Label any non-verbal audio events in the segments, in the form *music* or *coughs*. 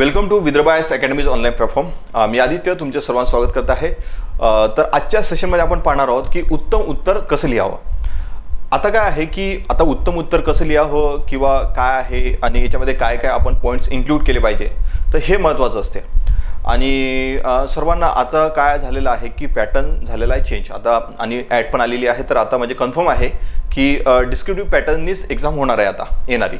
Welcome to Vidarbha IAS academy's online platform. मी आदित्य तुमचे सर्वांचं स्वागत करत आहे. तर आजच्या सेशनमध्ये आपण पाहणार आहोत की उत्तम उत्तर कसं लिहावं. आता काय आहे की आता उत्तम उत्तर कसं लिहावं किंवा काय आहे आणि याच्यामध्ये काय काय आपण पॉईंट्स इन्क्लूड केले पाहिजे तर हे महत्त्वाचं असते. आणि सर्वांना आता काय झालेलं आहे की पॅटर्न झालेला आहे चेंज आता आणि ॲड पण आलेली आहे तर आता म्हणजे कन्फर्म आहे की डिस्क्रिप्टिव्ह पॅटर्ननीच एक्झाम होणार आहे आता येणारी.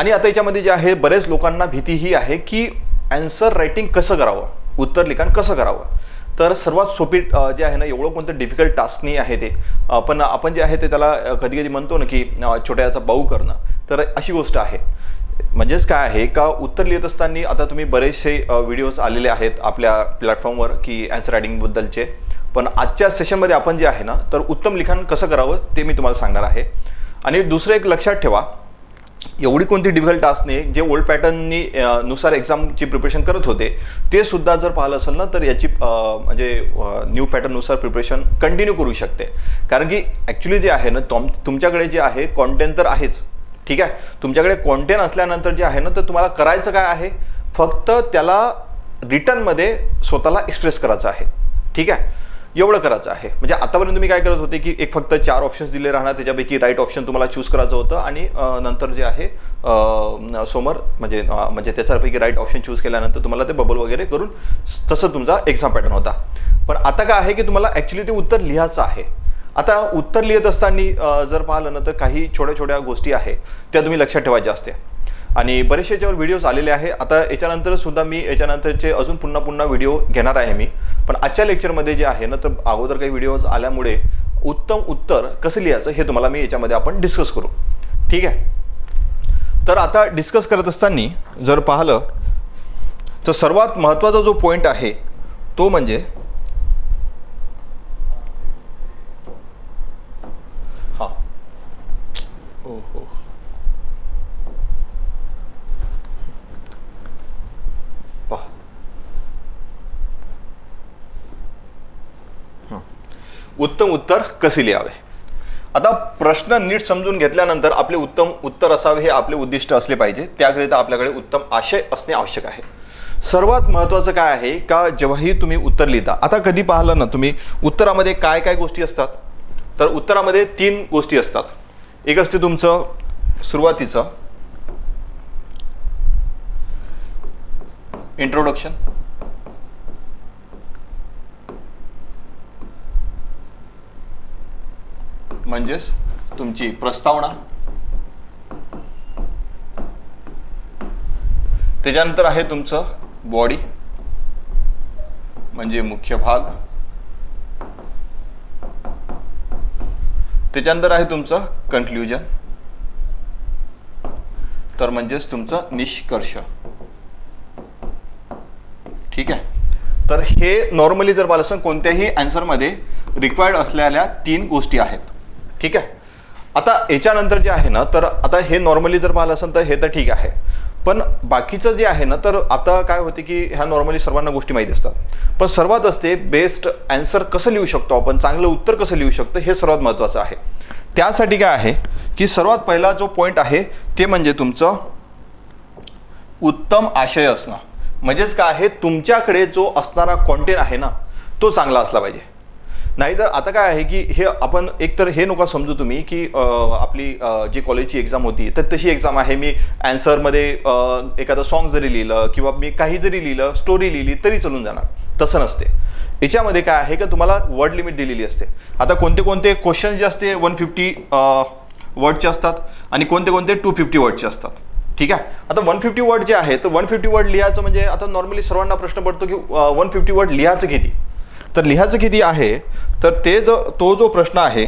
आणि आता याच्यामध्ये जे आहे बरेच लोकांना भीती ही आहे की अँसर रायटिंग कसं करावं? उत्तर लिखाण कसं करावं? तर सर्वात सोपी जे आहे ना एवढं कोणतं डिफिकल्ट टास्क नाही आहे ते. पण आपण जे आहे ते त्याला कधी कधी म्हणतो ना की छोट्याचा बाऊ करणं. तर अशी गोष्ट आहे. म्हणजेच काय आहे का उत्तर लिहित असताना आता तुम्ही बरेचसे व्हिडिओज आलेले आहेत आपल्या प्लॅटफॉर्मवर की अँसर रायटिंगबद्दलचे पण आजच्या सेशनमध्ये आपण जे आहे ना तर उत्तम लिखाण कसं करावं ते मी तुम्हाला सांगणार आहे. आणि दुसरं एक लक्षात ठेवा एवढी कोणती डिफिकल्ट टास्क नाही जे ओल्ड पॅटर्ननी नुसार एक्झामची प्रिपरेशन करत होते ते सुद्धा जर पाहिलं असेल ना तर याची म्हणजे न्यू पॅटर्ननुसार प्रिपरेशन कंटिन्यू करू शकते. कारण की ॲक्च्युली जे आहे ना तुम तुमच्याकडे जे आहे कॉन्टेंट तर आहेच. ठीक आहे? तुमच्याकडे कॉन्टेंट असल्यानंतर जे आहे ना तर तुम्हाला करायचं काय आहे? फक्त त्याला रिटर्नमध्ये स्वतःला एक्सप्रेस करायचं आहे. ठीक आहे? एवढं करायचं आहे. म्हणजे आतापर्यंत तुम्ही काय करत होते की एक फक्त चार ऑप्शन्स दिले राहणार त्याच्यापैकी राईट ऑप्शन तुम्हाला चूज करायचं होतं आणि नंतर जे आहे समोर म्हणजे म्हणजे त्याच्यापैकी राईट ऑप्शन चूज केल्यानंतर तुम्हाला ते बबल वगैरे करून तसं तुमचा एक्झाम पॅटर्न होता. पण आता काय आहे की तुम्हाला ॲक्च्युली ते उत्तर लिहायचं आहे. आता उत्तर लिहित असताना जर पाहिलं ना तर काही छोट्या छोट्या गोष्टी आहे त्या तुम्ही लक्षात ठेवायच्या असते आणि बरेचसे याच्यावर व्हिडिओज आलेले आहे. आता याच्यानंतर सुद्धा मी याच्यानंतरचे अजून पुन्हा पुन्हा व्हिडिओ घेणार आहे मी. पण आजच्या लेक्चरमध्ये जे आहे ना तर अगोदर काही व्हिडिओज आल्यामुळे उत्तम उत्तर कसं लिहायचं हे तुम्हाला मी याच्यामध्ये आपण डिस्कस करू. ठीक आहे? तर आता डिस्कस करत असताना जर पाहिलं तर सर्वात महत्त्वाचा जो पॉईंट आहे तो म्हणजे हा. हो हो उत्तम उत्तर कसे लिहावे? आता प्रश्न नीट समजून घेतल्यानंतर आपले उत्तम उत्तर असावे हे आपले उद्दिष्ट असले पाहिजे. त्याकरिता आपल्याकडे उत्तम आशय असणे आवश्यक आहे. सर्वात महत्त्वाचं काय आहे का? जेव्हाही तुम्ही उत्तर लिहिता. आता कधी पाहिलं ना तुम्ही उत्तरामध्ये काय काय गोष्टी असतात? तर उत्तरामध्ये तीन गोष्टी असतात. एक असते तुमचं सुरुवातीचं. इंट्रोडक्शन म्हणजेच तुमची प्रस्तावना. त्याच्यानंतर आहे तुमचं बॉडी म्हणजे मुख्य भाग. त्याच्यानंतर आहे तुमचं कन्क्ल्युजन तर म्हणजेच तुमचं निष्कर्ष. ठीक आहे? तर हे नॉर्मली जर मला सांग कोणत्याही अँसरमध्ये रिक्वायर्ड असलेल्या तीन गोष्टी आहेत. ठीक आहे? आता याच्यानंतर जे आहे ना तर आता हे नॉर्मली जर पाहिलं असेल तर हे तर ठीक आहे. पण बाकीचं जे आहे ना तर आता काय होते की ह्या नॉर्मली सर्वांना गोष्टी माहीत असतात. पण सर्वात असते बेस्ट अँसर कसं लिहू शकतो आपण चांगलं उत्तर कसं लिहू शकतो हे सर्वात महत्त्वाचं आहे. त्यासाठी काय आहे की सर्वात पहिला जो पॉईंट आहे ते म्हणजे तुमचं उत्तम आशय असणं. म्हणजेच काय आहे तुमच्याकडे जो असणारा कॉन्टेंट आहे ना तो चांगला असला पाहिजे. नाहीतर आता काय आहे की हे आपण एकतर हे नका समजू तुम्ही की आपली जी कॉलेजची एक्झाम होती तर तशी एक्झाम आहे. मी अँसरमध्ये एखादं सॉन्ग जरी लिहिलं किंवा मी काही जरी लिहिलं स्टोरी लिहिली तरी चलून जाणार. तसं नसते. याच्यामध्ये काय आहे का तुम्हाला वर्ड लिमिट दिलेली असते. आता कोणते कोणते क्वेश्चन जे असते वन फिफ्टी वर्डचे असतात आणि कोणते कोणते टू फिफ्टी वर्डचे असतात. ठीक आहे? आता वन फिफ्टी वर्ड जे आहे तर वन फिफ्टी वर्ड लिहायचं म्हणजे आता नॉर्मली सर्वांना प्रश्न पडतो की वन फिफ्टी वर्ड लिहायचं किती? तर लिहायचं किती आहे? तर ते जो तो जो प्रश्न आहे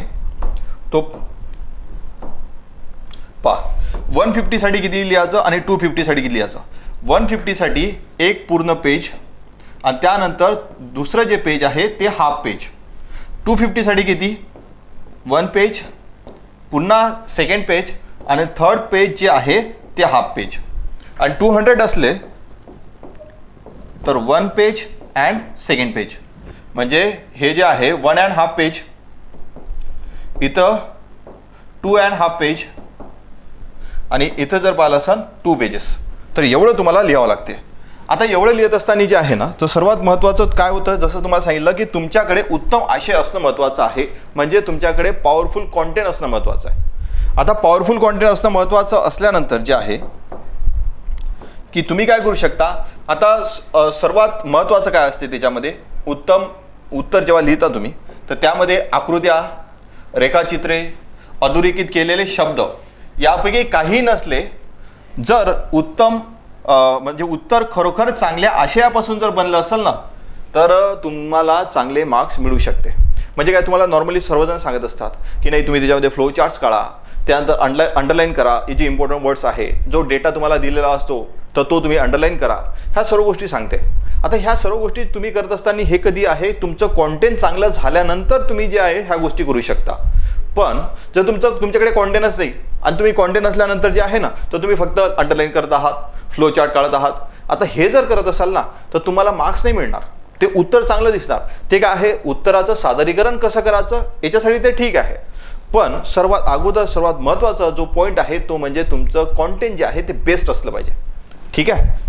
तो पा वन फिफ्टीसाठी किती लिहायचं आणि टू फिफ्टीसाठी किती लिहायचं? वन फिफ्टीसाठी एक पूर्ण पेज आणि त्यानंतर दुसरं जे पेज आहे ते हाफ पेज. टू फिफ्टीसाठी किती? One page. पुन्हा सेकंड पेज आणि थर्ड पेज जे आहे ते हाफ पेज. आणि टू हंड्रेड असले तर one page and second page. म्हणजे हे जे आहे वन अँड हाफ पेज इथं टू अँड हाफ पेज आणि इथं जर पाहिलं असाल टू पेजेस तर एवढं तुम्हाला लिहावं लागते. आता एवढं लिहित असताना जे आहे ना तर सर्वात महत्त्वाचं काय होतं? जसं तुम्हाला सांगितलं की तुमच्याकडे उत्तम आशय असणं महत्त्वाचं आहे. म्हणजे तुमच्याकडे पॉवरफुल कॉन्टेंट असणं महत्त्वाचं आहे. आता पॉवरफुल कॉन्टेंट असणं महत्त्वाचं असल्यानंतर जे आहे की तुम्ही काय करू शकता? आता सर्वात महत्त्वाचं काय असते त्याच्यामध्ये? उत्तम उत्तर जेव्हा लिहिता तुम्ही तर त्यामध्ये आकृत्या रेखाचित्रे अधोरेखित केलेले शब्द यापैकी काही नसले जर उत्तम म्हणजे उत्तर खरोखर चांगल्या आशयापासून जर बनलं असेल ना तर तुम्हाला चांगले मार्क्स मिळू शकते. म्हणजे काय तुम्हाला नॉर्मली सर्वजण सांगत असतात की नाही तुम्ही त्याच्यामध्ये फ्लो चार्ट्स काढा त्यानंतर अंडर अंडरलाईन करा हे जे इम्पॉर्टंट वर्ड्स आहे जो डेटा तुम्हाला दिलेला असतो तर तो तुम्ही अंडरलाईन करा. ह्या सर्व गोष्टी सांगते. आता ह्या सर्व गोष्टी तुम्ही करत असताना हे कधी आहे? तुमचं कॉन्टेंट चांगलं झाल्यानंतर तुम्ही जे आहे ह्या गोष्टी करू शकता. पण जर तुमचं तुमच्याकडे कॉन्टेंटच नाही आणि तुम्ही कॉन्टेंट असल्यानंतर जे आहे ना तर तुम्ही फक्त अंडरलाईन करत आहात फ्लो चार्ट काढत आहात. आता हे जर करत असाल ना तर तुम्हाला मार्क्स नाही मिळणार. ते उत्तर चांगलं दिसणार. ते काय आहे? उत्तराचं सादरीकरण कसं करायचं? याच्यासाठी ते ठीक आहे. पण सर्वात अगोदर सर्वात महत्त्वाचा जो पॉईंट आहे तो म्हणजे तुमचं कॉन्टेंट जे आहे ते बेस्ट असलं पाहिजे. ठीक आहे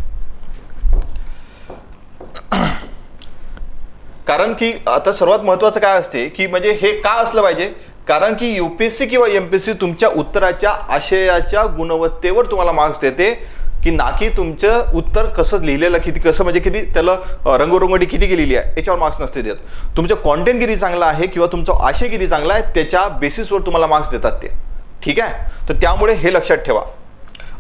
कारण की आता सर्वात महत्त्वाचं काय असते की म्हणजे हे का असलं पाहिजे? कारण की युपीएससी किंवा एमपीएससी तुमच्या उत्तराच्या आशयाच्या गुणवत्तेवर तुम्हाला मार्क्स देते की ना की तुमचं उत्तर कसं लिहिलेलं किती कसं म्हणजे किती त्याला अ, रंगोरंगोटी किती केलेली आहे याच्यावर मार्क्स नसते देत. तुमचं कॉन्टेंट किती चांगलं आहे किंवा तुमचा आशय किती चांगला आहे त्याच्या बेसिसवर तुम्हाला मार्क्स देतात ते. ठीक आहे? तर त्यामुळे हे लक्षात ठेवा.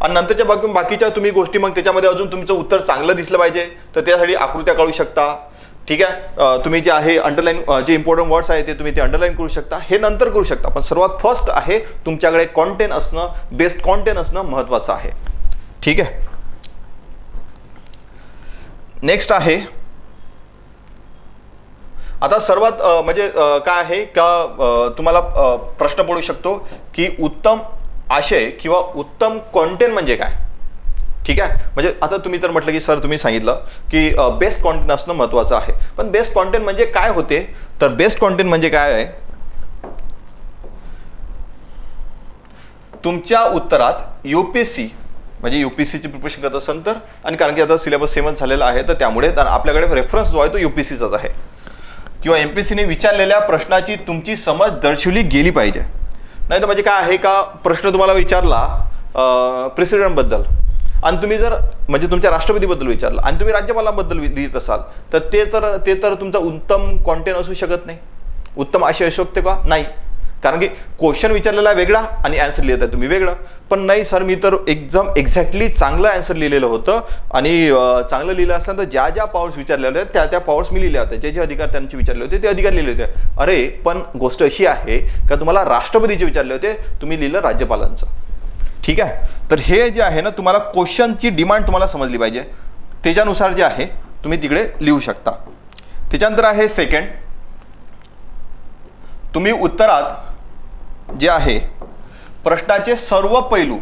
आणि नंतरच्या बाकी बाकीच्या तुम्ही गोष्टी मग त्याच्यामध्ये अजून तुमचं उत्तर चांगलं दिसलं पाहिजे. तर त्यासाठी आकृत्या काढू शकता. ठीक आहे? तुम्ही जे आहे अंडरलाईन जे इम्पॉर्टंट वर्ड्स आहे ते तुम्ही ते अंडरलाईन करू शकता. हे नंतर करू शकता. पण सर्वात फर्स्ट आहे तुमच्याकडे कॉन्टेंट असणं बेस्ट कॉन्टेंट असणं महत्त्वाचं आहे. ठीक आहे? नेक्स्ट आहे आता सर्वात म्हणजे काय आहे? का तुम्हाला प्रश्न पडू शकतो की उत्तम आशय किंवा उत्तम कॉन्टेंट म्हणजे काय? ठीक आहे? म्हणजे आता तुम्ही तर म्हटलं की सर तुम्ही सांगितलं की बेस्ट कॉन्टेंट असणं महत्त्वाचं आहे. पण बेस्ट कॉन्टेंट म्हणजे काय होते? तर बेस्ट कॉन्टेंट म्हणजे काय आहे? तुमच्या उत्तरात यूपीएससी म्हणजे यूपीएससीची प्रिपरेशन करत असाल तर आणि कारण की आता सिलेबस सेमच झालेला आहे तर त्यामुळे तर आपल्याकडे रेफरन्स जो आहे तो यूपीएससीचाच आहे. किंवा एम पी सीने विचारलेल्या प्रश्नाची तुमची समज दर्शवली गेली पाहिजे. नाही तर म्हणजे काय आहे का प्रश्न तुम्हाला विचारला प्रेसिडेंटबद्दल. आणि तुम्ही जर म्हणजे तुमच्या राष्ट्रपतीबद्दल विचारलं आणि तुम्ही राज्यपालांबद्दल वि- लिहित असाल तर ते तर ते तर तुमचा उत्तम कॉन्टेंट असू शकत नाही. उत्तम आशय असू शकते का? नाही. कारण की क्वेश्चन विचारलेला वेगळा आणि ॲन्सर लिहित आहे तुम्ही वेगळं. पण नाही सर मी तर एकदम एक्झॅक्टली चांगलं ॲन्सर लिहिलेलं होतं. आणि चांगलं लिहिलं असलं तर ज्या ज्या पॉवर्स विचारलेल्या होत्या त्या त्या पॉवर्स मी लिहिल्या होत्या. जे जे अधिकार त्यांचे विचारले होते ते अधिकार लिहिले होते. अरे पण गोष्ट अशी आहे का तुम्हाला राष्ट्रपतीचे विचारले होते तुम्ही लिहिलं राज्यपालांचं. ठीक आहे? तर हे जे आहे ना तुम्हाला क्वेश्चनची डिमांड तुम्हाला समजली पाहिजे. त्याच्यानुसार जे आहे तुम्ही तिकडे लिहू शकता. त्याच्यानंतर आहे सेकंड तुम्ही उत्तरात जे आहे प्रश्नाचे सर्व पैलू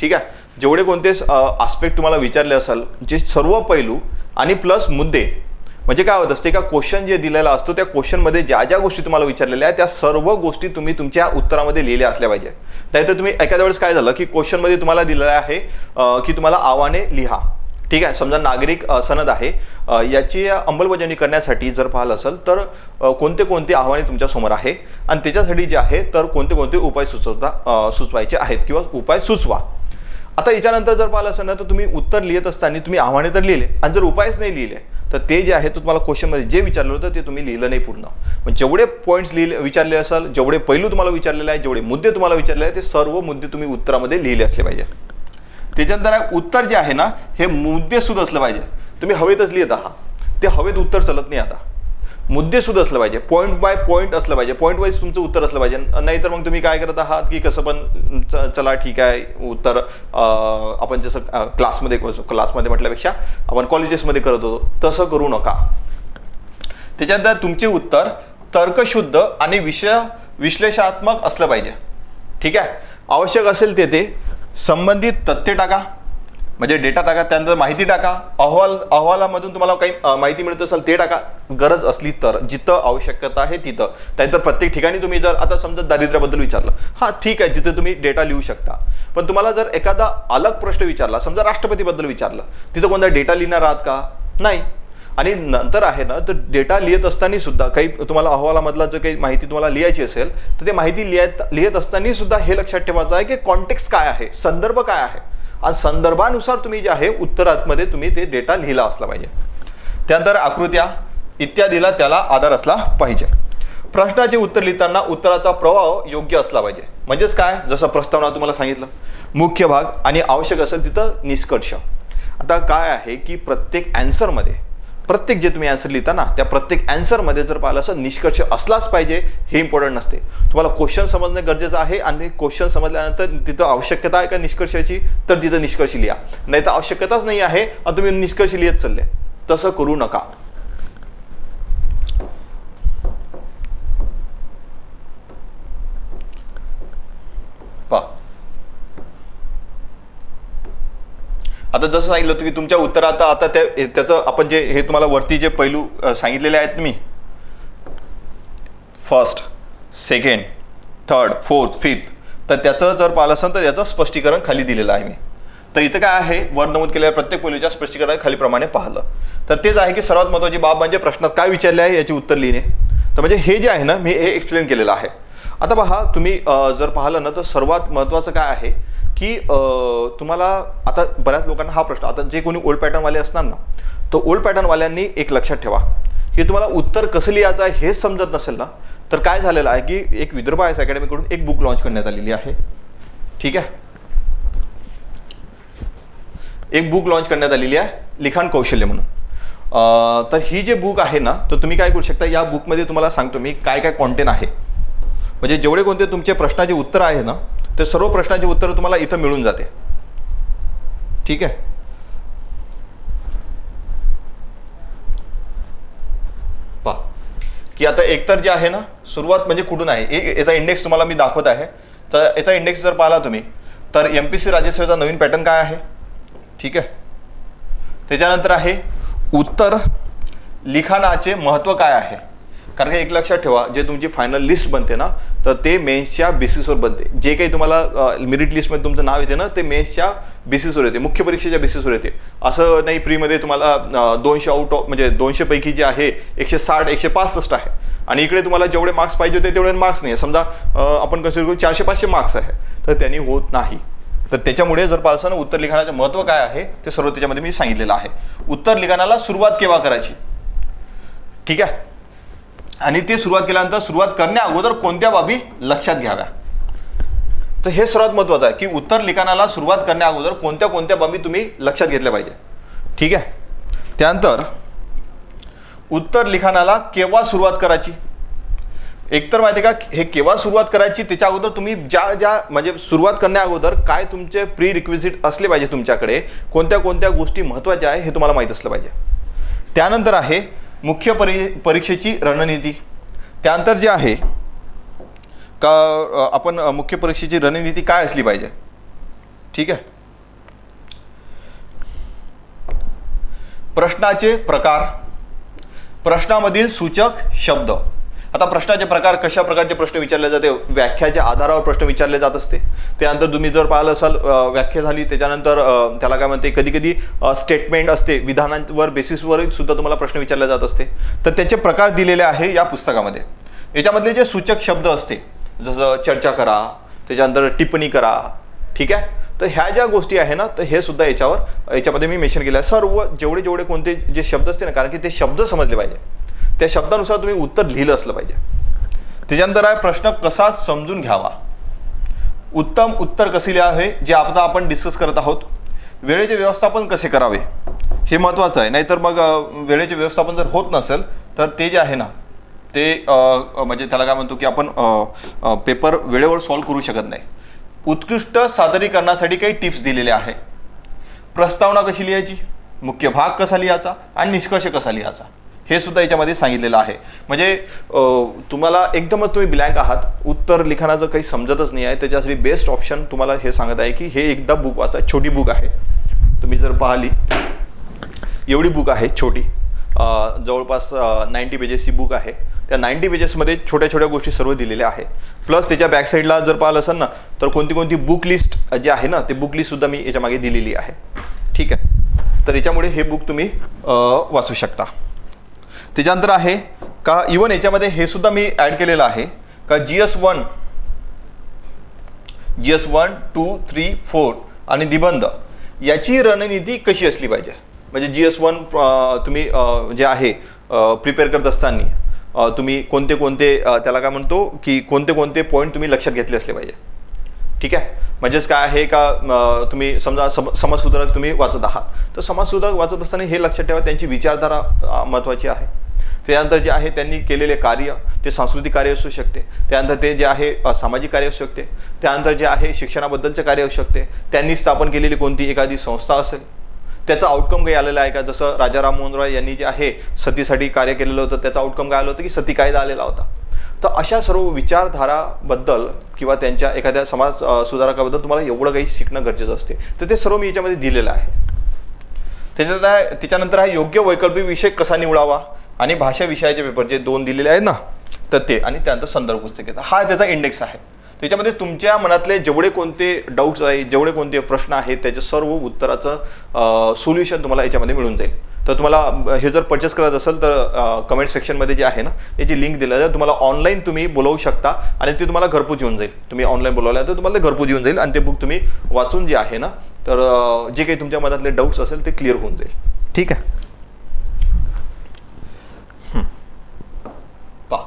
ठीक आहे? जेवढे कोणते आस्पेक्ट तुम्हाला विचारले असाल जे सर्व पैलू आणि प्लस मुद्दे म्हणजे काय होत असते का क्वेश्चन जे दिलेला असतो त्या क्वेश्चनमध्ये ज्या ज्या गोष्टी तुम्हाला विचारलेल्या आहेत त्या सर्व गोष्टी तुम्ही तुमच्या उत्तरामध्ये लिहिल्या असल्या पाहिजे नाहीतर तुम्ही एखाद्या वेळेस काय झालं की क्वेश्चनमध्ये तुम्हाला दिलेलं आहे की तुम्हाला आव्हाने लिहा. ठीक आहे समजा नागरिक सनद आहे याची अंमलबजावणी करण्यासाठी जर पाहिलं असेल तर कोणते कोणते आव्हाने तुमच्यासमोर आहे? आणि त्याच्यासाठी जे आहे तर कोणते कोणते उपाय सुचवता सुचवायचे आहेत किंवा उपाय सुचवा. आता याच्यानंतर जर पाहिलं असेल ना तर तुम्ही उत्तर लिहित असताना तुम्ही आव्हाने तर लिहिले आणि जर उपायच नाही लिहिले तर ते जे आहे तर तुम्हाला क्वेश्चनमध्ये जे विचारलं होतं ते तुम्ही लिहिलं नाही पूर्ण. मग जेवढे पॉईंट्स लिहिले विचारले असाल जेवढे पैलू तुम्हाला विचारलेले आहे जेवढे मुद्दे तुम्हाला विचारले आहे ते सर्व मुद्दे तुम्ही उत्तरामध्ये लिहिले असले पाहिजे त्याच्यानंतर उत्तर जे आहे ना हे मुद्देसूद असलं पाहिजे. तुम्ही हवेतच लिहित आहात. ते हवेत उत्तर चलत नाही आता. मुद्देसूद असलं पाहिजे. पॉईंट बाय पॉईंट असलं पाहिजे. पॉईंट वाईज तुमचं उत्तर असलं पाहिजे. नाहीतर मग तुम्ही काय करत आहात की कसं पण चला ठीक आहे उत्तर आपण जसं क्लासमध्ये क्लासमध्ये म्हटल्यापेक्षा आपण कॉलेजेसमध्ये करत होतो. तसं करू नका. त्याच्यानंतर तुमचे उत्तर तर्कशुद्ध आणि विषय विश्लेषणात्मक असलं पाहिजे. ठीक आहे? आवश्यक असेल ते ते संबंधित तथ्य टाका. म्हणजे डेटा टाका त्यानंतर माहिती टाका. अहवाल अहवालामधून तुम्हाला काही माहिती मिळत असेल ते टाका. गरज असली तर जिथं आवश्यकता आहे तिथं. त्यानंतर प्रत्येक ठिकाणी तुम्ही जर आता समजा दारिद्र्याबद्दल विचारलं हां ठीक आहे जिथे तुम्ही डेटा लिहू शकता. पण तुम्हाला जर एखादा अलग प्रश्न विचारला समजा राष्ट्रपतीबद्दल विचारलं तिथं कोणता डेटा लिहिणार आहात का? नाही. आणि नंतर आहे ना तर डेटा लिहित असताना सुद्धा काही तुम्हाला अहवालामधला जो काही माहिती तुम्हाला लिहायची असेल तर ते माहिती लिहायत लिहित असताना सुद्धा हे लक्षात ठेवायचं आहे की कॉन्टेक्स काय आहे संदर्भ काय आहे. आणि संदर्भानुसार तुम्ही जे आहे उत्तरातमध्ये तुम्ही ते डेटा लिहिला असला पाहिजे. त्यानंतर आकृत्या इत्यादीला त्याला आधार असला पाहिजे. प्रश्नाचे उत्तर लिहिताना उत्तराचा प्रवाह योग्य असला पाहिजे. म्हणजेच काय? जसं प्रस्तावना तुम्हाला सांगितलं. मुख्य भाग आणि आवश्यक असेल तिथं निष्कर्ष. आता काय आहे की प्रत्येक अँसरमध्ये प्रत्येक जे तुम्ही ॲन्सर लिहिता ना त्या प्रत्येक ॲन्सरमध्ये जर पाहिलं असं निष्कर्ष असलाच पाहिजे हे इम्पॉर्टंट नसते. तुम्हाला क्वेश्चन समजणे गरजेचं आहे आणि क्वेश्चन समजल्यानंतर तिथं आवश्यकता आहे का निष्कर्षाची? तर तिथं निष्कर्ष लिहा. नाही तर आवश्यकताच नाही आहे आणि तुम्ही निष्कर्ष लिहित चालले. तसं करू नका. आता जसं सांगितलं होतं की तुमच्या उत्तरात आता त्या त्याचं आपण जे हे तुम्हाला वरती जे पैलू सांगितलेले आहेत मी. First second third fourth fifth तर त्याचं जर पाहिलं असेल तर याचं स्पष्टीकरण खाली दिलेलं आहे मी. तर इथं काय आहे? वर नमूद केलेल्या प्रत्येक पैलूच्या स्पष्टीकरण खालीप्रमाणे पाहिलं. तर तेच आहे की सर्वात महत्त्वाची बाब म्हणजे प्रश्नात काय विचारले आहे याची उत्तर लिहिणे. तर म्हणजे हे जे आहे ना मी हे एक्सप्लेन केलेलं आहे. आता पहा तुम्ही जर पाहिलं ना तर सर्वात महत्त्वाचं काय आहे? की तुम्हाला आता बऱ्याच लोकांना हा प्रश्न आता जे कोणी ओल्ड पॅटर्नवाले असणार ना तर ओल्ड पॅटर्नवाल्यांनी एक लक्षात ठेवा. की तुम्हाला उत्तर कसं लिहायचं आहे हेच समजत नसेल ना तर काय झालेलं आहे की एक विदर्भ आयस अकॅडमीकडून एक बुक लॉन्च करण्यात आलेली आहे. ठीक आहे? एक बुक लॉन्च करण्यात आलेली आहे लिखाण कौशल्य म्हणून. तर ही जे बुक आहे ना तर तुम्ही काय करू शकता या बुकमध्ये तुम्हाला सांगतो मी काय काय कॉन्टेंट आहे. म्हणजे जेवढे कोणते तुमचे प्रश्नाचे उत्तर आहे ना ते सर्व प्रश्नाचे उत्तर तुम्हाला इथं मिळून जाते. ठीक आहे? पहा. की आता एकतर जे आहे ना सुरुवात म्हणजे कुठून आहे? याचा इंडेक्स तुम्हाला मी दाखवत आहे. तर याचा इंडेक्स जर पाहिला तुम्ही तर एम पी सी राज्यसेवेचा नवीन पॅटर्न काय आहे? ठीक आहे? त्याच्यानंतर आहे उत्तर लिखाणाचे महत्त्व काय आहे? कारण एक लक्षात ठेवा जे तुमची फायनल लिस्ट बनते ना तर ते मेन्सच्या बेसिसवर बनते. जे काही तुम्हाला मेरिट लिस्टमध्ये तुमचं नाव येते ना ते मेन्सच्या बेसिसवर येते मुख्य परीक्षेच्या बेसिसवर येते. असं नाही प्रीमध्ये तुम्हाला दोनशे आउट ऑफ म्हणजे दोनशे पैकी जे आहे एकशे साठ एकशे पासष्ट आहे. आणि इकडे तुम्हाला जेवढे मार्क्स पाहिजे होते तेवढे मार्क्स नाही. समजा आपण कन्सिडर करू चारशे पाचशे मार्क्स आहे. तर त्यांनी होत नाही. तर त्याच्यामुळे जर पालसानं उत्तर लिखाणाचे महत्त्व काय आहे ते सर्व त्याच्यामध्ये मी सांगितलेलं आहे. उत्तर लिखाणाला सुरुवात केव्हा करायची? ठीक आहे? आणि ते सुरुवात केल्यानंतर सुरुवात करण्या अगोदर कोणत्या बाबी लक्षात घ्याव्या? तर हे सर्वात महत्त्वाचं आहे की उत्तर लिखाणाला सुरुवात करण्या अगोदर कोणत्या कोणत्या बाबी तुम्ही लक्षात घेतल्या पाहिजे. ठीक आहे? त्यानंतर उत्तर लिखाणाला केव्हा सुरुवात करायची? एकतर माहिती आहे का हे केव्हा सुरुवात करायची? त्याच्या अगोदर तुम्ही ज्या ज्या म्हणजे सुरुवात करण्या अगोदर काय तुमचे प्री रिक्विजिट असले पाहिजे तुमच्याकडे कोणत्या कोणत्या गोष्टी महत्त्वाच्या आहे हे तुम्हाला माहीत असलं पाहिजे. त्यानंतर आहे मुख्य परी परीक्षेची रणनीती. त्यानंतर जे आहे का आपण मुख्य परीक्षेची रणनीती काय असली पाहिजे? ठीक आहे? प्रश्नाचे प्रकार प्रश्नामधील सूचक शब्द. आता प्रश्नाचे प्रकार कशा प्रकारचे प्रश्न विचारले जाते व्याख्याच्या आधारावर प्रश्न विचारले जात असते. त्यानंतर तुम्ही जर पाहिलं असाल व्याख्या झाली त्याच्यानंतर त्याला काय म्हणते कधी कधी स्टेटमेंट असते विधानांवर बेसिसवर सुद्धा तुम्हाला प्रश्न विचारले जात असते. तर त्याचे प्रकार दिलेले आहे या पुस्तकामध्ये. याच्यामधले जे सूचक शब्द असते जसं चर्चा करा त्याच्यानंतर टिप्पणी करा ठीक आहे? तर ह्या ज्या गोष्टी आहे ना तर हे सुद्धा याच्यावर याच्यामध्ये मी मेन्शन केलं आहे. सर्व जेवढे जेवढे कोणते जे शब्द असते ना कारण की ते शब्द समजले पाहिजे. त्या शब्दानुसार तुम्ही उत्तर लिहिलं असलं पाहिजे. त्याच्यानंतर आहे प्रश्न कसा समजून घ्यावा? उत्तम उत्तर कसे लिहावे जे आता आपण डिस्कस करत आहोत. वेळेचे व्यवस्थापन कसे करावे? हे महत्त्वाचं आहे. नाहीतर मग वेळेचे व्यवस्थापन जर होत नसेल तर ते जे आहे ना ते म्हणजे त्याला काय म्हणतो की आपण पेपर वेळेवर सॉल्व करू शकत नाही. उत्कृष्ट सादरीकरणासाठी काही टिप्स दिलेले आहे. प्रस्तावना कशी लिहायची? मुख्य भाग कसा लिहायचा? आणि निष्कर्ष कसा लिहायचा? हे सुद्धा याच्यामध्ये सांगितलेलं आहे. म्हणजे तुम्हाला एकदमच तुम्ही ब्लँक आहात. उत्तर लिखाणाचं काही समजतच नाही आहे. त्याच्यासाठी बेस्ट ऑप्शन तुम्हाला हे सांगत आहे की हे एकदा बुक वाचा. छोटी बुक आहे. तुम्ही जर पाहिली एवढी बुक आहे छोटी. जवळपास नाईन्टी पेजेसची बुक आहे. त्या नाईन्टी पेजेसमध्ये छोट्या छोट्या गोष्टी सर्व दिलेल्या आहे. प्लस त्याच्या बॅकसाईडला जर पाहिलं असेल ना तर कोणती कोणती बुक लिस्ट जी आहे ना ते बुक लिस्टसुद्धा मी याच्यामागे दिलेली आहे. ठीक आहे? तर याच्यामुळे हे बुक तुम्ही वाचू शकता. त्याच्यानंतर आहे का इवन याच्यामध्ये हे सुद्धा मी ॲड केलेलं आहे. का G S one G S one two three four आणि निबंध याची रणनीती कशी असली पाहिजे? म्हणजे जी एस वन तुम्ही जे आहे प्रिपेअर करत असताना तुम्ही कोणते कोणते त्याला काय म्हणतो की कोणते कोणते पॉईंट तुम्ही लक्षात घेतले असले पाहिजे. ठीक आहे? म्हणजेच काय आहे का तुम्ही समजा सम समाजसुधारक तुम्ही वाचत आहात. तर समाजसुधारक वाचत असताना हे लक्षात ठेवा त्यांची विचारधारा महत्त्वाची आहे. त्यानंतर जे आहे त्यांनी केलेले कार्य ते सांस्कृतिक कार्य असू शकते. त्यानंतर ते जे आहे सामाजिक कार्य असू शकते. त्यानंतर जे आहे शिक्षणाबद्दलचे कार्य असू शकते. त्यांनी स्थापन केलेली कोणती एखादी संस्था असेल त्याचा आउटकम काही आलेला आहे का? जसं राजा राममोहन रॉय यांनी जे आहे सतीसाठी कार्य केलेलं होतं. त्याचा आउटकम काय आलं होतं की सती कायदा आलेला होता. तर अशा सर्व विचारधाराबद्दल किंवा त्यांच्या एखाद्या समाज सुधारकाबद्दल तुम्हाला एवढं काही शिकणं गरजेचं असते. तर ते सर्व मी याच्यामध्ये दिलेलं आहे. त्याच्यानंतर त्याच्यानंतर हा योग्य वैकल्पिक विषय कसा निवडावा? आणि भाषा विषयाचे पेपर जे दोन दिलेले आहेत ना तर ते आणि त्यानंतर संदर्भ पुस्तके हा त्याचा इंडेक्स आहे. त्याच्यामध्ये तुमच्या मनातले जेवढे कोणते डाऊट्स आहे जेवढे कोणते प्रश्न आहेत त्याचे सर्व उत्तराचं सोल्युशन तुम्हाला याच्यामध्ये मिळून जाईल. तर तुम्हाला हे जर परचेस करायचं असेल तर कमेंट सेक्शनमध्ये जे आहे ना त्याची लिंक दिलं जाईल. तुम्हाला ऑनलाईन तुम्ही बोलवू शकता आणि ते तुम्हाला घरपोच येऊन जाईल. तुम्ही ऑनलाईन बोलवलं तर तुम्हाला ते घरपोच येऊन जाईल आणि ते बुक तुम्ही वाचून जे आहे ना तर जे काही तुमच्या मनातले डाऊट्स असेल ते क्लिअर होऊन जाईल. ठीक आहे पहा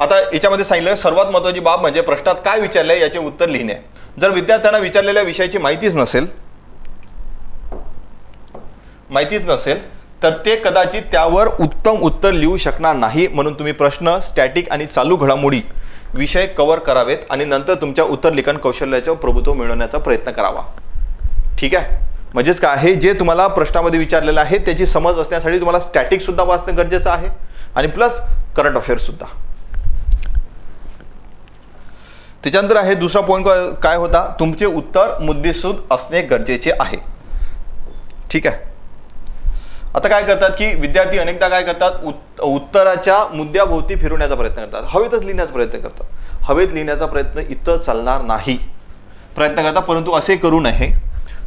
आता याच्यामध्ये सांगितलं सर्वात महत्त्वाची बाब म्हणजे प्रश्नात काय विचारलंय याचे उत्तर लिहिणे. जर विद्यार्थ्यांना विचारलेल्या विषयाची माहितीच नसेल माहितीच नसेल तर ते कदाचित त्यावर उत्तम उत्तर लिहू शकणार नाही म्हणून तुम्ही प्रश्न स्टॅटिक आणि चालू घडामोडी विषय कव्हर करावेत आणि नंतर तुमच्या उत्तर लिखाण कौशल्याचं प्रभुत्व मिळवण्याचा प्रयत्न करावा. ठीक आहे? म्हणजेच काय आहे जे तुम्हाला प्रश्नामध्ये विचारलेलं आहे त्याची समज असण्यासाठी तुम्हाला स्टॅटिक सुद्धा वाचणं गरजेचं आहे आणि प्लस करंट अफेअर्ससुद्धा त्याच्यानंतर आहे दुसरा पॉईंट काय होता? तुमचे उत्तर मुद्देसूद असणे गरजेचे आहे. ठीक आहे? आता काय करतात की विद्यार्थी अनेकदा काय करतात? उत- उत्तराच्या मुद्द्याभोवती फिरवण्याचा प्रयत्न करतात. हवेतच लिहिण्याचा प्रयत्न करतात. हवेत लिहिण्याचा प्रयत्न इथं चालणार नाही. प्रयत्न करतात परंतु असे करू नये.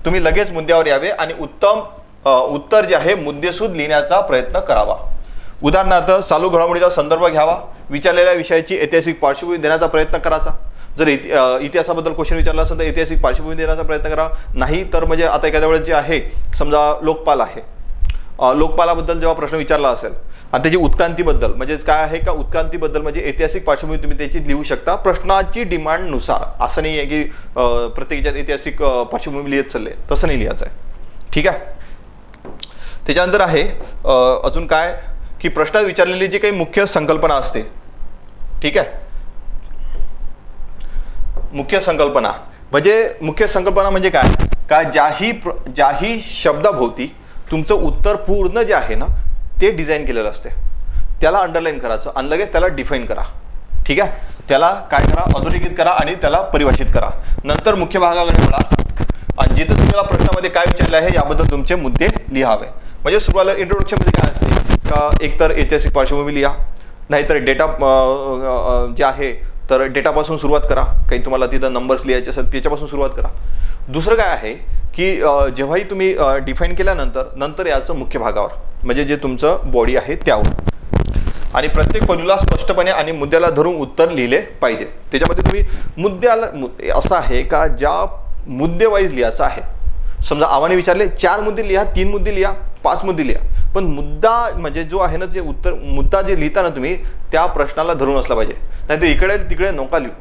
तुम्ही लगेच मुद्द्यावर यावे आणि उत्तम उत्तर जे आहे मुद्देसूद लिहिण्याचा प्रयत्न करावा. उदाहरणार्थ चालू घडामोडीचा संदर्भ घ्यावा. विचारलेल्या विषयाची ऐतिहासिक पार्श्वभूमी देण्याचा प्रयत्न करायचा. जर इति इतिहासाबद्दल क्वेश्चन विचारला असेल तर ऐतिहासिक पार्श्वभूमी देण्याचा प्रयत्न करा. नाही तर म्हणजे आता एखाद्या वेळेस जे आहे समजा लोकपाल आहे. लोकपालाबद्दल जेव्हा प्रश्न विचारला असेल आणि त्याची उत्क्रांतीबद्दल म्हणजे काय आहे का उत्क्रांतीबद्दल म्हणजे ऐतिहासिक पार्श्वभूमी तुम्ही त्याची लिहू शकता प्रश्नाची डिमांडनुसार असं नाही आहे की प्रत्येकाच्या प्रत्येक ऐतिहासिक पार्श्वभूमी लिहित चालले तसं नाही लिहायचं आहे. ठीक आहे? त्याच्यानंतर आहे अजून काय? की प्रश्नात विचारलेली जी काही मुख्य संकल्पना असते ठीक आहे? मुख्य संकल्पना. म्हणजे मुख्य संकल्पना म्हणजे काय? का ज्याही प्र- ज्याही शब्दाभोवती तुमचं उत्तर पूर्ण जे आहे ना ते डिझाईन केलेलं असते. त्याला अंडरलाईन करायचं आणि लगेच त्याला डिफाईन करा. ठीक आहे? त्याला काय करा? अधोरेखित करा आणि त्याला परिभाषित करा. नंतर मुख्य भागाकडे वळा. आणि जिथं तुम्हाला प्रश्नामध्ये काय विचारलं आहे याबद्दल तुमचे मुद्दे लिहावे. म्हणजे सुरुवातीला इंट्रोडक्शनमध्ये काय असते का एकतर ऐतिहासिक पार्श्वभूमी लिहा. नाहीतर डेटा जे आहे तर डेटापासून सुरुवात करा. काही तुम्हाला तिथं नंबर्स लिहायचे असेल त्याच्यापासून सुरुवात करा. दुसरं काय आहे की जेव्हाही तुम्ही डिफाईन केल्यानंतर नंतर याचं मुख्य भागावर म्हणजे जे तुमचं बॉडी आहे त्यावर. आणि प्रत्येक पैलूला स्पष्टपणे आणि मुद्द्याला धरून उत्तर लिहिले पाहिजे. त्याच्यामध्ये तुम्ही मुद्द्याला असं आहे का ज्या मुद्देवाईज लिहायचं आहे. समजा आव्हाने विचारले चार मुद्दे लिहा तीन मुद्दे लिहा पाच मुद्दे लिहा पण मुद्दा म्हणजे जो आहे ना जे उत्तर मुद्दा जे लिहिता ना तुम्ही त्या प्रश्नाला धरून असला पाहिजे. नाहीतर इकडे तिकडे नौका लिहू.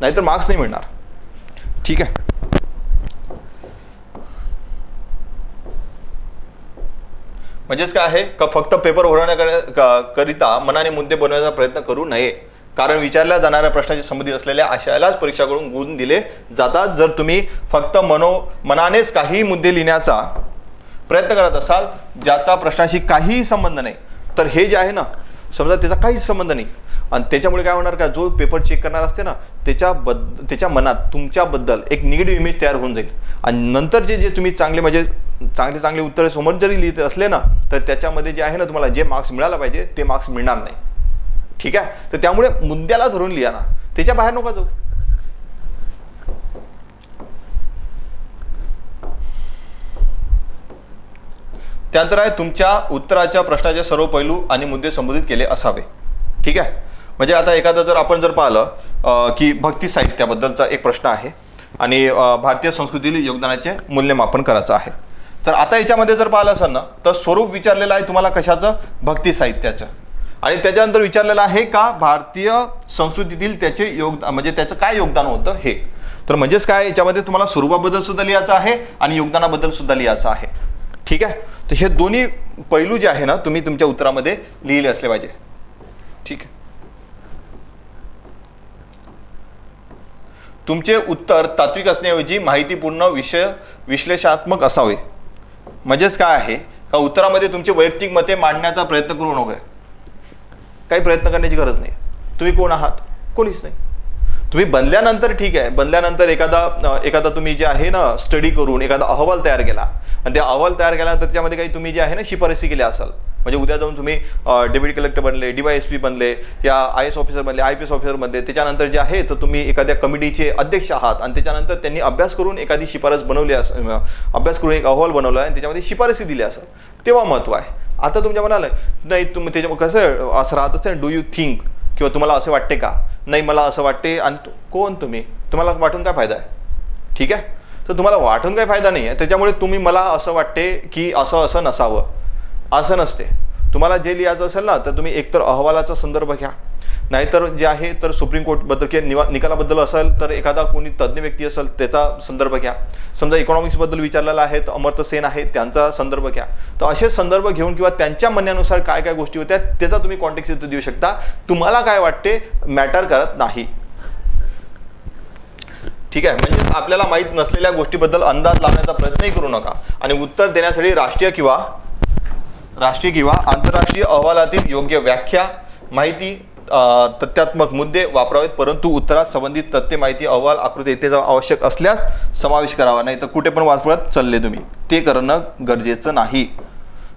नाहीतर मार्क्स नाही मिळणार. ठीक आहे? म्हणजेच काय आहे? का फक्त पेपर भरवण्याकरिता मनाने मुद्दे बनवण्याचा प्रयत्न करू नये. कारण विचारल्या जाणाऱ्या प्रश्नाशी संबंधित असलेल्या आशयालाच परीक्षाकडून गुण दिले जातात. जर तुम्ही फक्त मनो मनानेच काही मुद्दे लिहिण्याचा प्रयत्न करत असाल ज्याचा प्रश्नाशी काहीही संबंध नाही तर हे जे आहे ना समजा त्याचा काहीच संबंध नाही. आणि त्याच्यामुळे काय होणार का जो पेपर चेक करणार असते ना त्याच्याबद्द त्याच्या मनात तुमच्याबद्दल एक निगेटिव्ह इमेज तयार होऊन जाईल. आणि नंतर जे जे तुम्ही चांगले म्हणजे चांगले चांगले उत्तरे समोर जरी लिहित असले ना तर त्याच्यामध्ये जे आहे ना तुम्हाला जे मार्क्स मिळायला पाहिजे ते मार्क्स मिळणार नाही. ठीक आहे? तर त्यामुळे मुद्द्याला धरून लिहा ना. त्याच्या बाहेर नका जाऊ. त्यानंतर आहे तुमच्या उत्तराच्या प्रश्नाचे सर्व पैलू आणि मुद्दे संबोधित केले असावे. ठीक आहे? म्हणजे आता एखादं जर आपण जर पाहिलं की भक्ती साहित्याबद्दलचा एक प्रश्न आहे आणि भारतीय संस्कृतीतील योगदानाचे मूल्यमापन करायचं आहे. तर आता याच्यामध्ये जर पाहिलं असेल ना तर स्वरूप विचारलेलं आहे तुम्हाला कशाचं? भक्ती साहित्याचं. आणि त्याच्यानंतर विचारलेलं आहे का भारतीय संस्कृतीतील त्याचे योगदान म्हणजे त्याचं काय योगदान होतं हे? तर म्हणजेच काय? याच्यामध्ये तुम्हाला स्वरूपाबद्दल सुद्धा लिहायचं आहे आणि योगदानाबद्दल सुद्धा लिहायचं आहे. ठीक आहे? तर हे दोन्ही पैलू जे आहे ना तुम्ही तुमच्या उत्तरामध्ये लिहिले असले पाहिजे. ठीक आहे. तुमचे उत्तर तात्विक असण्याऐवजी माहितीपूर्ण विषय विश्लेषणात्मक असावे. म्हणजेच काय आहे? का उत्तरामध्ये तुमचे वैयक्तिक मते मांडण्याचा प्रयत्न करू नका काही प्रयत्न करण्याची गरज नाही. तुम्ही कोण आहात? कोणीच नाही. तुम्ही बनल्यानंतर ठीक आहे. बनल्यानंतर एखादा एखादा तुम्ही जे आहे ना स्टडी करून एखादा अहवाल तयार केला. आणि त्या अहवाल तयार केल्यानंतर त्याच्यामध्ये काही तुम्ही जे आहे ना शिफारसी केल्या असाल. म्हणजे उद्या जाऊन तुम्ही डेप्युटी कलेक्टर बनले डीवाय एस पी बनले या आय एस ऑफिसर बनले आय पी एस ऑफिसर बनले. त्याच्यानंतर जे आहे तर तुम्ही एखाद्या कमिटीचे अध्यक्ष आहात. आणि त्याच्यानंतर त्यांनी अभ्यास करून एखादी शिफारस बनवली अस अभ्यास करून एक अहवाल बनवला आणि त्याच्यामध्ये शिफारसी दिली असेल. तेव्हा महत्त्व आहे. आता तुमच्या म्हणाल नाही तुम्ही त्याच्या कसं असं राहत असते डू यू थिंक किंवा तुम्हाला असे वाटते का? नाही मला असं वाटते. आणि कोण तुम्ही? तुम्हाला वाटून काय फायदा आहे? ठीक आहे? तर तुम्हाला वाटून काही फायदा नाही आहे. त्याच्यामुळे तुम्ही मला असं वाटते की असं असं नसावं. असं नसते. तुम्हाला जे लिहायचं असेल ना तर तुम्ही एकतर अहवालाचा संदर्भ घ्या. नाहीतर जे आहे तर सुप्रीम कोर्टबद्दल किंवा निवा निकालाबद्दल असेल तर एखादा कोणी तज्ज्ञ व्यक्ती असेल त्याचा संदर्भ घ्या. समजा इकॉनॉमिक्सबद्दल विचारलेला आहे तर अमर्त्य सेन आहे त्यांचा संदर्भ घ्या. तर असे संदर्भ घेऊन किंवा त्यांच्या म्हणण्यानुसार काय काय गोष्टी होत्या त्याचा तुम्ही कॉन्टेक्स्ट इथं देऊ शकता. तुम्हाला काय वाटते मॅटर करत नाही. ठीक आहे म्हणजे आपल्याला माहीत नसलेल्या गोष्टीबद्दल अंदाज लावण्याचा प्रयत्नही करू नका. आणि उत्तर देण्यासाठी राष्ट्रीय किंवा राष्ट्रीय किंवा आंतरराष्ट्रीय अहवालातील योग्य व्याख्या माहिती तथ्यात्मक मुद्दे वापरावेत परंतु उत्तरात संबंधित तथ्य माहिती अहवाल आकृती इत्यादी आवश्यक असल्यास समावेश करावा नाही तर कुठे पण वापरत चालले तुम्ही. ते करणं गरजेचं नाही.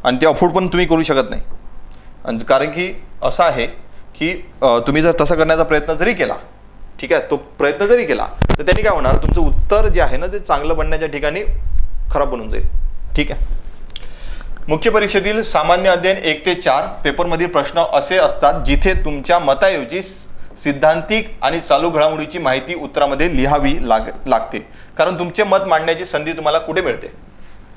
आणि ते अफोर्ड पण तुम्ही करू शकत नाही. आणि कारण की असं आहे की तुम्ही जर तसं करण्याचा प्रयत्न जरी केला ठीक आहे तो प्रयत्न जरी केला तर त्यांनी काय होणार? तुमचं उत्तर जे आहे ना ते चांगलं बनण्याच्या ठिकाणी खराब बनून जाईल. ठीक आहे? मुख्य परीक्षेतील सामान्य अध्ययन एक ते चार पेपरमधील प्रश्न असे असतात जिथे तुमच्या मताऐवजी सिद्धांतिक आणि चालू घडामोडीची माहिती उत्तरामध्ये लिहावी लाग लागते. कारण तुमचे मत मांडण्याची संधी तुम्हाला कुठे मिळते?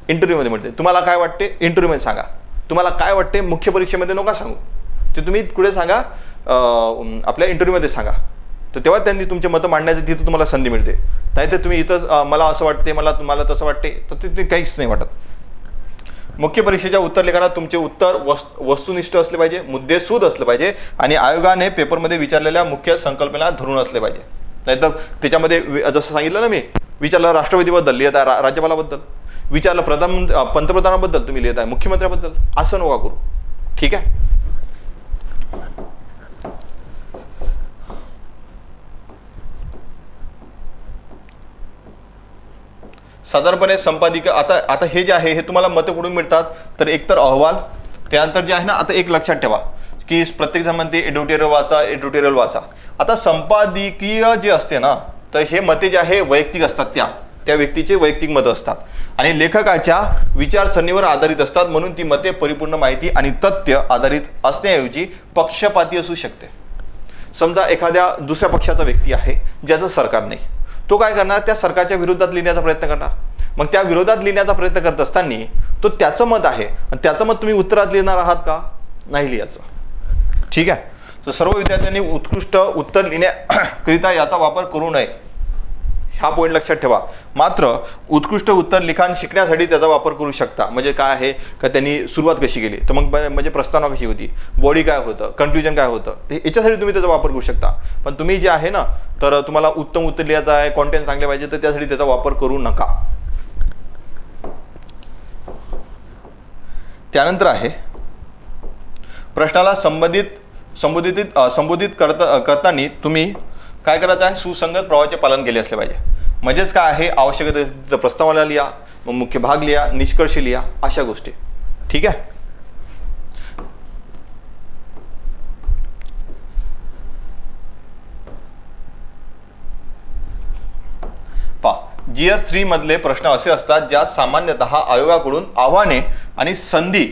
इंटरव्ह्यूमध्ये मिळते. तुम्हाला काय वाटते? इंटरव्ह्यूमध्ये सांगा. तुम्हाला काय वाटते? मुख्य परीक्षेमध्ये नका सांगू. ते तुम्ही कुठे सांगा? आपल्या इंटरव्ह्यूमध्ये सांगा. तर तेव्हा त्यांनी तुमचे मतं मांडण्याची तिथं तुम्हाला संधी मिळते. नाहीतर तुम्ही इथं मला असं वाटते मला तुम्हाला तसं वाटते तर ते काहीच नाही वाटत. मुख्य परीक्षेच्या उत्तर लेखनात तुमचे उत्तर वस्तुनिष्ठ असले पाहिजे मुद्देसूद असले पाहिजे आणि आयोगाने पेपरमध्ये विचारलेल्या मुख्य संकल्पना धरून असले पाहिजे. नाहीतर त्याच्यामध्ये जसं सांगितलं ना मी विचारलं राष्ट्रपतीबद्दल लिहित आहे राज्यपालाबद्दल. विचारलं प्रधान पंतप्रधानाबद्दल तुम्ही लिहित आहे मुख्यमंत्र्याबद्दल. असं नका करू. ठीक आहे? साधारणपणे संपादिका आता आता हे जे आहे हे तुम्हाला मतं कुठून मिळतात? तर एकतर अहवाल त्यानंतर जे आहे ना आता एक लक्षात ठेवा की प्रत्येक जण म्हणते एडिटोरियल वाचा एडिटोरियल वाचा. आता संपादकीय जे असते ना तर हे मते जे आहे वैयक्तिक असतात त्या. त्या व्यक्तीचे वैयक्तिक मतं असतात. आणि लेखकाच्या विचारसरणीवर आधारित असतात म्हणून ती मते परिपूर्ण माहिती आणि तथ्य आधारित असण्याऐवजी पक्षपाती असू शकते. समजा एखाद्या दुसऱ्या पक्षाचा व्यक्ती आहे ज्याचं सरकार नाही. तो काय करणार? त्या सरकारच्या विरोधात लिहिण्याचा प्रयत्न करणार. मग त्या विरोधात लिहिण्याचा प्रयत्न करत असताना तो त्याचं मत आहे. आणि त्याचं मत तुम्ही उत्तरात लिहिणार आहात का? नाही लिहायचं. ठीक आहे? तर सर्व विद्यार्थ्यांनी उत्कृष्ट उत्तर लिहिण्याकरिता *coughs* याचा वापर करू नये. हा पॉईंट लक्षात ठेवा. मात्र उत्कृष्ट उत्तर लिखाण शिकण्यासाठी त्याचा वापर करू शकता. म्हणजे काय आहे? का त्यांनी सुरुवात कशी केली? तर मग म्हणजे प्रस्तावना कशी होती? बॉडी काय होतं? कन्क्ल्युजन काय होतं? ते याच्यासाठी तुम्ही त्याचा वापर करू शकता. पण तुम्ही जे आहे ना तर तुम्हाला उत्तम उत्तर लिहायचं आहे कॉन्टेंट चांगले पाहिजे तर त्यासाठी त्याचा वापर करू नका. त्यानंतर आहे प्रश्नाला संबंधित संबोधित संबोधित करता करताना तुम्ही काय करायचं आहे? सुसंगत प्रवाहाचे पालन केले असले पाहिजे. म्हणजेच काय आहे? आवश्यकतेचं प्रस्तावना लिहा. मग मुख्य भाग लिहा निष्कर्ष लिहा अशा गोष्टी. ठीक आहे? पहा जी एस थ्री मधले प्रश्न असे असतात ज्यात सामान्यतः आयोगाकडून आव्हाने आणि संधी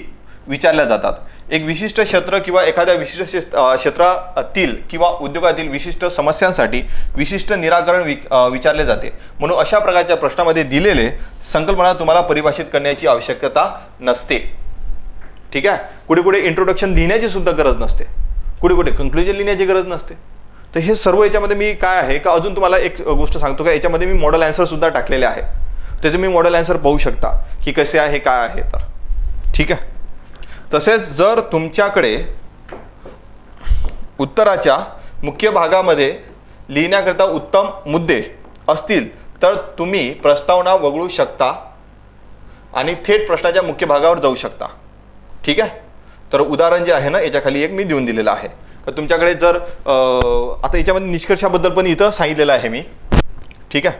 विचारल्या जातात. एक विशिष्ट क्षेत्र किंवा एखाद्या विशिष्ट क्षेत्रातील किंवा उद्योगातील विशिष्ट समस्यांसाठी विशिष्ट निराकरण वि विचारले जाते. म्हणून अशा प्रकारच्या प्रश्नामध्ये दिलेले संकल्पना तुम्हाला परिभाषित करण्याची आवश्यकता नसते. ठीक आहे? कुठे कुठे इंट्रोडक्शन लिहिण्याची सुद्धा गरज नसते. कुठे कुठे कन्क्लुजन लिहिण्याची गरज नसते. तर हे सर्व याच्यामध्ये मी काय आहे? का अजून तुम्हाला एक गोष्ट सांगतो का? याच्यामध्ये मी मॉडेल अँसरसुद्धा टाकलेले आहे. ते तुम्ही मॉडेल अँसर पाहू शकता की कसे आहे काय आहे तर. ठीक आहे? तसेच जर तुमच्याकडे उत्तराच्या मुख्य भागामध्ये लिहिण्याकरिता उत्तम मुद्दे असतील तर तुम्ही प्रस्तावना वगळू शकता आणि थेट प्रश्नाच्या मुख्य भागावर जाऊ शकता. ठीक आहे? तर उदाहरण जे आहे ना याच्याखाली एक मी देऊन दिलेलं आहे. तर तुमच्याकडे जर आता याच्यामध्ये निष्कर्षाबद्दल पण इथं सांगितलेलं आहे मी. ठीक आहे?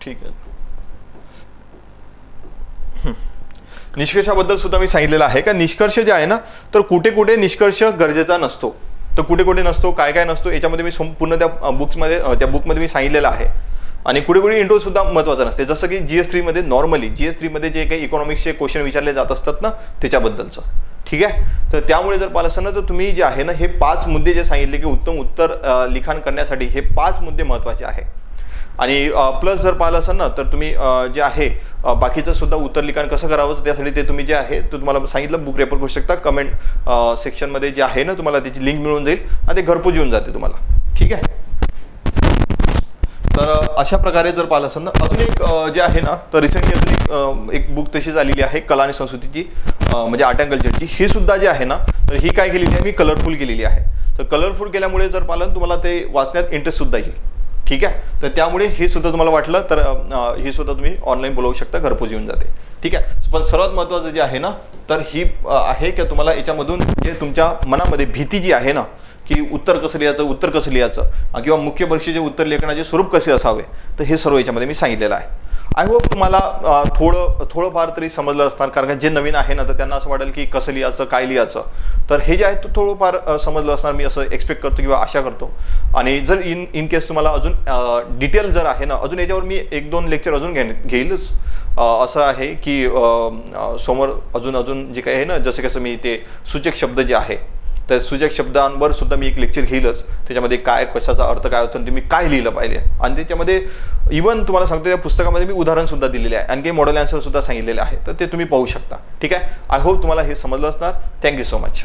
ठीक आहे. निष्कर्षाबद्दल सुद्धा मी सांगितलेलं आहे का? निष्कर्ष जे आहे ना तर कुठे कुठे निष्कर्ष गरजेचा नसतो. तर कुठे कुठे नसतो काय काय नसतो याच्यामध्ये मी संपूर्ण त्या बुक्समध्ये त्या बुकमध्ये मी सांगितलेलं आहे. आणि कुठे कुठे इंट्रो सुद्धा महत्त्वाचा नसते. जसं की जी एस थ्रीमध्ये नॉर्मली जी एस थ्रीमध्ये जे काही इकॉनॉमिक्सचे क्वेश्चन विचारले जात असतात ना त्याच्याबद्दलचं. ठीक आहे? तर त्यामुळे जर पाहिलं असताना तर तुम्ही जे आहे ना हे पाच मुद्दे जे सांगितले की उत्तम उत्तर लिखाण करण्यासाठी हे पाच मुद्दे महत्त्वाचे आहे. आणि प्लस जर पाहिलं असेल ना तर तुम्ही जे आहे बाकीचं सुद्धा उत्तर लिखाण कसं करावं त्यासाठी ते तुम्ही जे आहे ते तुम्हाला सांगितलं बुक रेफर करू शकता. कमेंट सेक्शनमध्ये जे आहे ना तुम्हाला त्याची लिंक मिळून जाईल आणि ते घरपोच येऊन जाते तुम्हाला. ठीक आहे? तर अशा प्रकारे जर पाहिलं असेल ना अजून एक जे आहे ना तर रिसेंटली अजून एक एक बुक तशीच आलेली आहे कला आणि संस्कृतीची म्हणजे आर्ट अँड कल्चरची ही सुद्धा जी आहे ना तर ही काय केलेली आहे? मी कलरफुल केलेली आहे. तर कलरफुल केल्यामुळे जर पाहिलं तुम्हाला ते वाचण्यात इंटरेस्ट सुद्धा येईल. ठीक आहे? तर त्यामुळे हे सुद्धा तुम्हाला वाटलं तर हे सुद्धा तुम्ही ऑनलाईन बोलवू शकता घरपोच येऊन जाते. ठीक आहे? पण सर्वात महत्त्वाचं जे आहे ना तर ही आहे की तुम्हाला याच्यामधून जे तुमच्या मनामध्ये भीती जी आहे ना की उत्तर कसं लिहायचं उत्तर कसं लिहायचं किंवा मुख्य परीक्षेचे उत्तर लेखनाचे स्वरूप कसे असावे तर हे सर्व याच्यामध्ये मी सांगितलेलं आहे. आय होप तुम्हाला थोडं थोडंफार तरी समजलं असणार कारण जे नवीन आहे ना तर त्यांना असं वाटेल की कसं लिहायचं काय लिहायचं. तर हे जे आहे ते थोडंफार समजलं असणार मी असं एक्सपेक्ट करतो किंवा आशा करतो. आणि जर इन इन केस तुम्हाला अजून डिटेल जर आहे ना अजून याच्यावर मी एक दोन लेक्चर अजून घे घेईलच. असं आहे की समोर अजून अजून जे काही आहे ना जसं कसं मी ते सूचक शब्द जे आहे तर सुजक शब्दांवर सुद्धा मी एक लेक्चर घेईलच. त्याच्यामध्ये काय कशाचा अर्थ काय होतो आणि तुम्ही काय लिहिलं पाहिजे? आणि त्याच्यामध्ये इवन तुम्हाला सांगतो त्या पुस्तकामध्ये मी उदाहरण सुद्धा दिलेले आहे. आणखी मॉडेल आन्सर सुद्धा सांगितलेले आहे. तर ते तुम्ही पाहू शकता. ठीक आहे? आय होप तुम्हाला हे समजलं असणार. Thank you so much